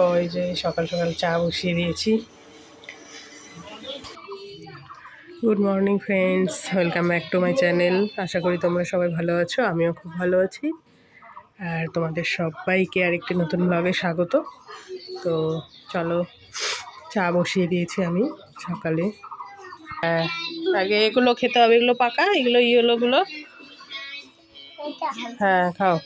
ওই যে সকাল সকাল চা বসিয়ে দিয়েছি। Good morning friends welcome back to my channel আশা করি তোমরা সবাই ভালো আছো আমিও খুব ভালো আছি। আর তোমাদের সবাইকে আরেকটি নতুন ব্লগে স্বাগত। তো চলো চা বসিয়ে দিয়েছি আমি সকালে। হ্যাঁ আগে এগুলো খেতে হবে এগুলো পাকা এগুলো ইয়েলোগুলো। হ্যাঁ খাও।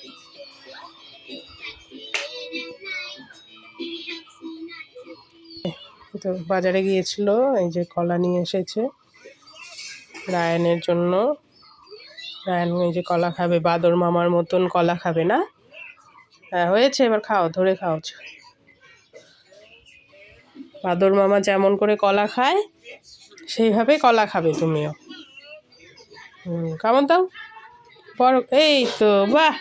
তো বাজারে গিয়েছিল, এই যে কলা নিয়ে এসেছে রায়নের জন্য। রায়ন এই যে কলা খাবে, বাদর মামার মতন কলা খাবে না? হ্যাঁ হয়েছে, এবার খাও, ধরে খাও। বাদর মামা যেমন করে কলা খায়, সেইভাবে কলা খাবে তুমিও। কেমন দাও বড়, এই তো, বাহ!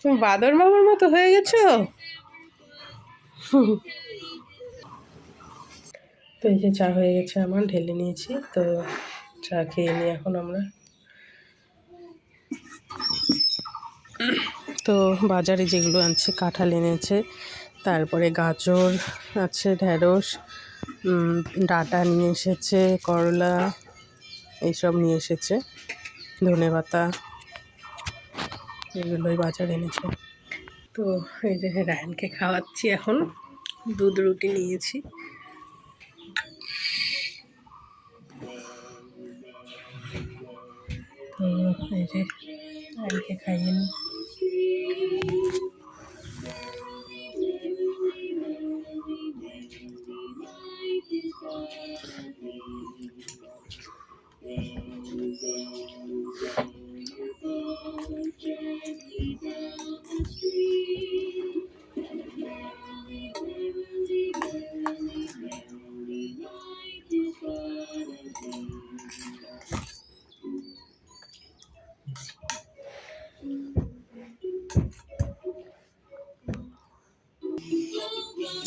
তুমি বাদর মামার মতো হয়ে গেছো? তো এই যে চা হয়ে গেছে আমার, ঢেলে নিয়েছি। তো চা খেয়ে নিই এখন আমরা। তো বাজারে যেগুলো আনছে, কাঁঠাল এনেছে, তারপরে গাজর আছে ঢ্যাঁড়স ডাঁটা নিয়ে এসেছে, করলা, এইসব নিয়ে এসেছে, ধনে পাতা, এগুলোই বাজার এনেছে। তো এই যে রায়নকে খাওয়াচ্ছি এখন, দুধ রুটি নিয়েছি। তো এই যে রায়নকে খাইয়ে নিই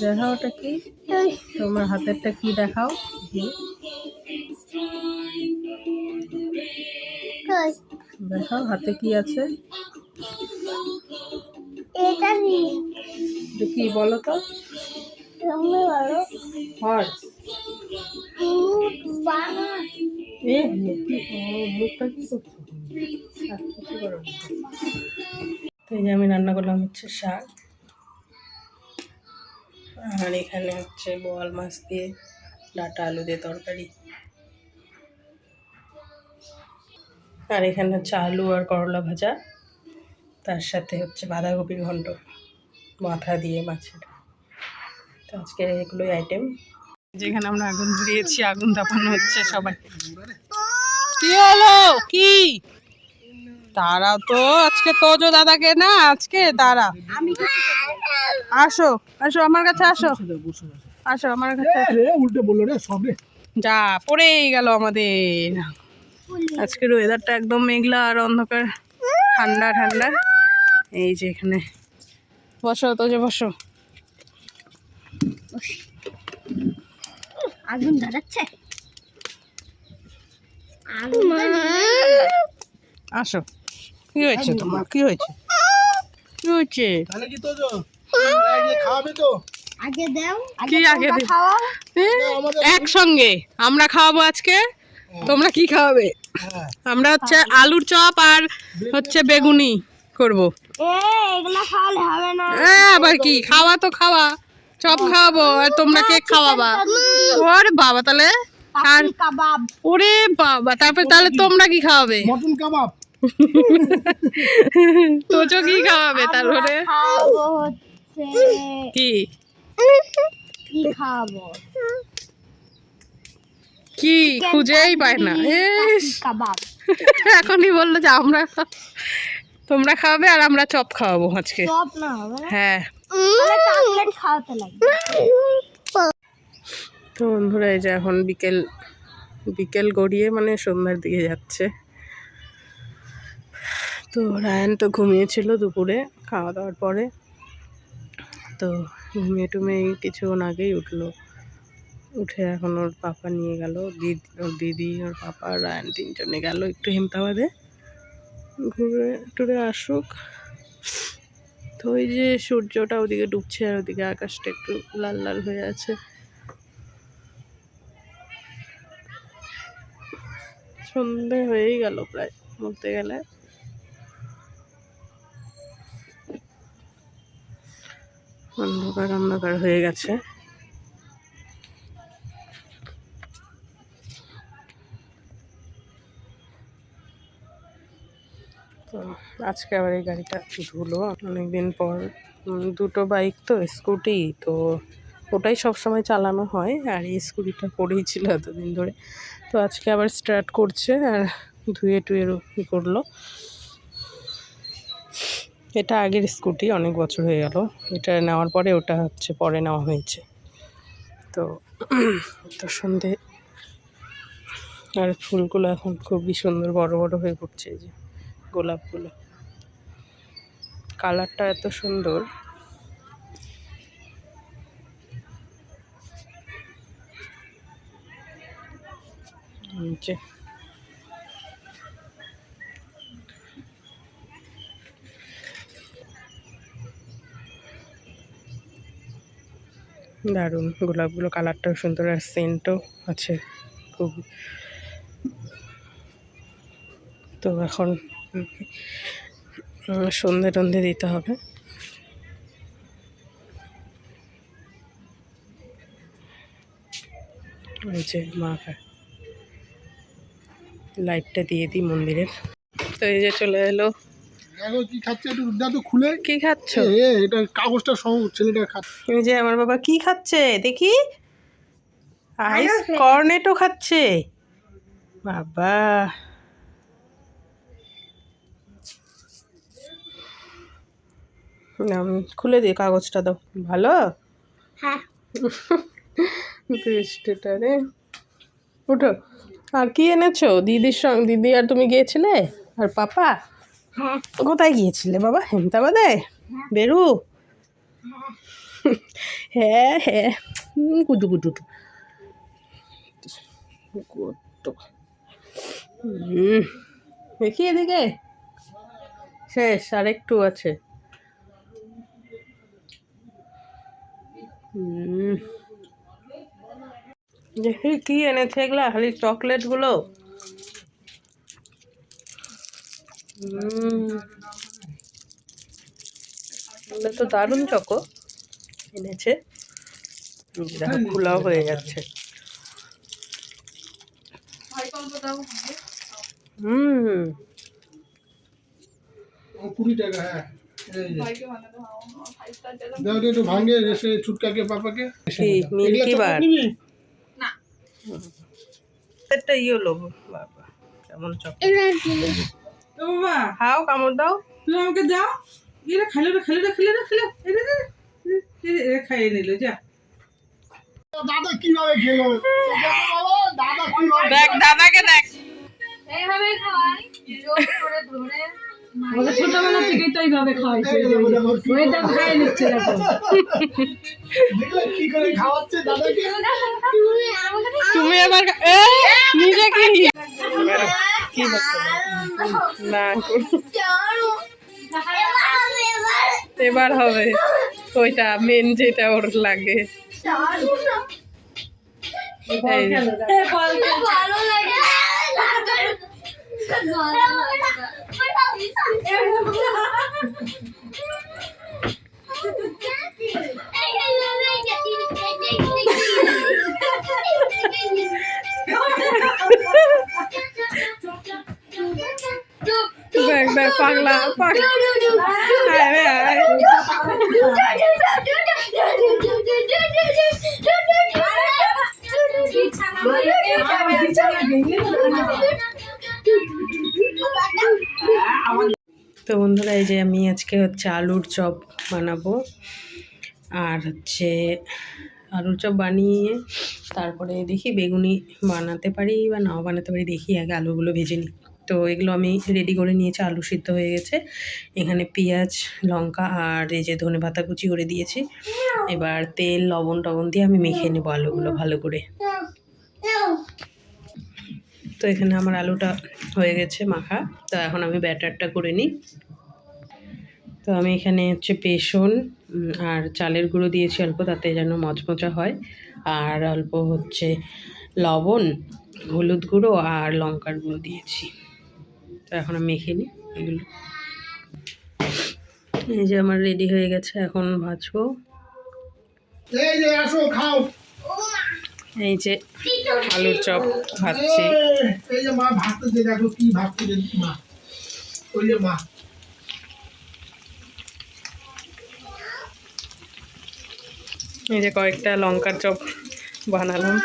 দেখাও ওটা কি? তোমার হাতেরটা কি দেখাও? দেখাও হাতে কি আছে? এটা কি? বলো তো? হর্স এ কি মুখটা করছ। তো এই যে আমি রান্না করলাম হচ্ছে শাক। আর এখানে হচ্ছে বোয়াল মাছ দিয়ে ডাটা আলু দিয়ে তরকারি। আর এখানে হচ্ছে আলু আর করলা ভাজা। তার সাথে হচ্ছে বাঁধাকপির ঘন্ট, মাথা দিয়ে মাছের। তো আজকের এগুলোই আইটেম যেখানে আমরা আগুন ধরিয়েছি, আগুন তাপানো হচ্ছে সবাই। কি হলো? কি? তারাও তো আজকে তোজো দাদাকে না আজকে তারা আসো আসো আমার কাছে আসো। আসো আমার কাছে আসো। উল্টে বলল রে সব রে। যা পড়েই গেল আমাদের। আজকের ওয়েদারটা একদম মেঘলা আর অন্ধকার ঠান্ডা ঠান্ডা। এই যে এখানে। বসো তো যে বসো। আগুন ধরাচ্ছে। আসো। কি হয়েছে তোমার? কি হয়েছে? কি হয়েছে? তাহলে কি তো খাওয়াবে তো। আগে দাও কি আগে দে- একসঙ্গে। আমরা খাওয়াবো আজকে। তোমরা কি খাওয়াবে? হ্যাঁ। আমরা হচ্ছে আলুর চপ আর হচ্ছে বেগুনি করব। আবার কি? খাওয়া তো খাওয়া। চপ খাওয়াবো আর তোমরা কেক খাওয়াবা। ওরে বাবা তাহলে আর ওরে বাবা তারপরে তাহলে তোমরা কি খাওয়াবে? মটন কাবাব। তোজো কি খাওয়াবে তারপরে? কি? কি খাওয়াবো? কি? খুঁজেই পায় না। কাবাব। এখনই বলল যে আমরা তোমরা খাওয়াবে আর আমরা চপ খাওয়াবো আজকে। চপ না হ্যাঁ। তো বন্ধুরা এই যে এখন বিকেল বিকেল গড়িয়ে মানে সন্ধ্যার দিকে যাচ্ছে। তো রায়ান তো ঘুমিয়েছিল দুপুরে, খাওয়া দাওয়ার পরে। তো ঘুমিয়ে এই কিছুক্ষণ আগেই উঠল। উঠে এখন ওর পাপা নিয়ে গেল, দিদি, ওর দিদি, ওর পাপা, রায়ান তিনজনে গেল একটু হেমতাবাদে। ঘুরে টুরে আসুক। তো ওই যে সূর্যটা ওদিকে ডুবছে আর ওদিকে আকাশটা একটু লাল লাল হয়ে আছে। সন্ধে হয়েই গেল প্রায়, বলতে গেলে। অন্ধকার অন্ধকার হয়ে গেছে। তো আজকে আবার এই গাড়িটা ধুলো। অনেকদিন পর দুটো বাইক তো, স্কুটি, তো ওটাই সব সময় চালানো হয়। আর এই স্কুটিটা পড়েই ছিল এতদিন ধরে। তো আজকে আবার স্টার্ট করছে আর ধুয়ে টুয়ে করল। এটা আগের স্কুটি, অনেক বছর হয়ে গেল। এটা নেওয়ার পরে ওটা হচ্ছে পরে নেওয়া হয়েছে। তো তো সন্ধে। আর ফুলগুলো এখন খুবই সুন্দর বড় বড় হয়ে পড়ছে এই যে গোলাপগুলো। কালারটা এত সুন্দর। এই দারুণ। গোলাপগুলো কালারটাও সুন্দর আর সেন্টও আছে খুব। তো এখন সন্ধে টন্ধে দিতে হবে। ওই যে মা লাইটটা দিয়ে দিই মন্দিরের। তো এই যে চলে এলো দেখো কি খাচ্ছে একটু দাও খুলে। কি খাচ্ছ? এ, এটা কাগজটা সহ ছেলেটা খাচ্ছে এই যে আমার বাবা কি খাচ্ছে দেখি। আইস কর্নেটো খাচ্ছে। বাবা। খুলে দিয়ে কাগজটা দাও। ভালো? হ্যাঁ। দৃষ্টিটা রে। উঠো। আর কি এনেছো? দিদির সঙ্গে দিদি আর তুমি গিয়েছিলে? আর পাপা? কোথায় গিয়েছিলে বাবা? হেমতাবাদে? বেরু? হ্যাঁ হ্যাঁ। কুটু কুটু। দেখি এদিকে। শেষ আর একটু আছে দেখি কি এনেছে এগুলা? খালি চকলেটগুলো হুম এগুলো তো দারুণ চকো। এনেছে। দেখো খোলাও হয়ে যাচ্ছে হুম। কুড়ি টাকা হ্যাঁ। এই যে। দাও তো একটু ভাঙে এসে ছুটকাকে পাপাকে। মিল্কি বার? চকলেট একটা হলো বাবা কেমন বাবা। খাও কামড় দাও। তুমি আমাকে দাও। এটা খাইলো রে খাইলো রে খাইলো রে খাইলো এটা রে খাইয়ে নিল যা। দাদা কীভাবে খেলো? দাদা কীভাবে দেখ দাদাকে দেখ। এইভাবে খাওয়াই। জোর করে ধরে ছোটবেলা থেকেই তো এইভাবে খাওয়াইছে এই দেখো, দেখো, ওই দাম খাইয়ে নিচ্ছে দেখো। কি করে খাওয়াচ্ছে দাদাকে? তুমি এ, নিজে কি? না। এবার এবার হবে। ওইটা মেন যেটা ওর লাগে। বন্ধুরা, এই যে আমি আজকে হচ্ছে আলুর চপ বানাবো। আর হচ্ছে আলুর চপ বানিয়ে তারপরে দেখি বেগুনি বানাতে পারি বা নাও বানাতে পারি। দেখি আগে আলুগুলো ভেজে নিই। তো এগুলো আমি রেডি করে নিয়েছি। আলু সিদ্ধ হয়ে গেছে। এখানে পেঁয়াজ, লঙ্কা আর এই যে ধনে পাতা কুচি করে দিয়েছি। এবার তেল, লবণ টবণ দিয়ে আমি মেখে নেব আলুগুলো ভালো করে। তো এখানে আমার আলুটা হয়ে গেছে মাখা। তো এখন আমি ব্যাটারটা করে নিই। তো আমি এখানে হচ্ছে বেসন আর চালের গুঁড়ো দিয়েছি অল্প তাতে যেন মচমচা হয়। আর অল্প হচ্ছে লবণ হলুদ গুঁড়ো আর লঙ্কার গুঁড়ো দিয়েছি। তো এখন আমি মেখে নিই এগুলো। এই যে আমার রেডি হয়ে গেছে এখন ভাজবো। এই যে আলুর চপ ভাজছি। এই, এই যে মা দেখো কি মা। ওই যে মা। এই যে কয়েকটা লঙ্কার চপ বানালাম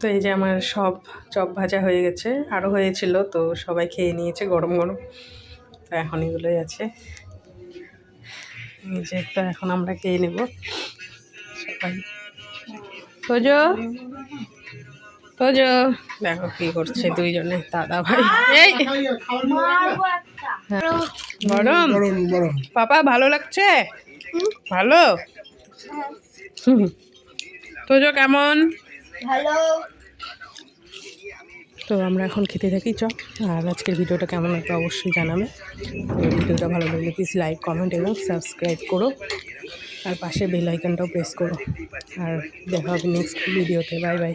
তো এই যে আমার সব চপ ভাজা হয়ে গেছে আরও হয়েছিল, তো সবাই খেয়ে নিয়েছে গরম গরম। তো এখন এগুলোই আছে। এই যে তো এখন আমরা খেয়ে নেব সবাই। তোজো তোজো। দেখো কি করছে দুইজনে দাদা ভাই। এই? গরম। পাপা ভালো লাগছে? ভালো? হুম। তোজো কেমন? ভালো। তো আমরা এখন খেতে থাকি চ। আর আজকের ভিডিওটা কেমন লাগবে অবশ্যই জানাবে। ভিডিওটা ভালো লাগলে প্লিজ লাইক কমেন্ট এবং সাবস্ক্রাইব করো। আর পাশে বেল আইকনটাও প্রেস করো। আর দেখা হবে নেক্সট ভিডিওতে বাই বাই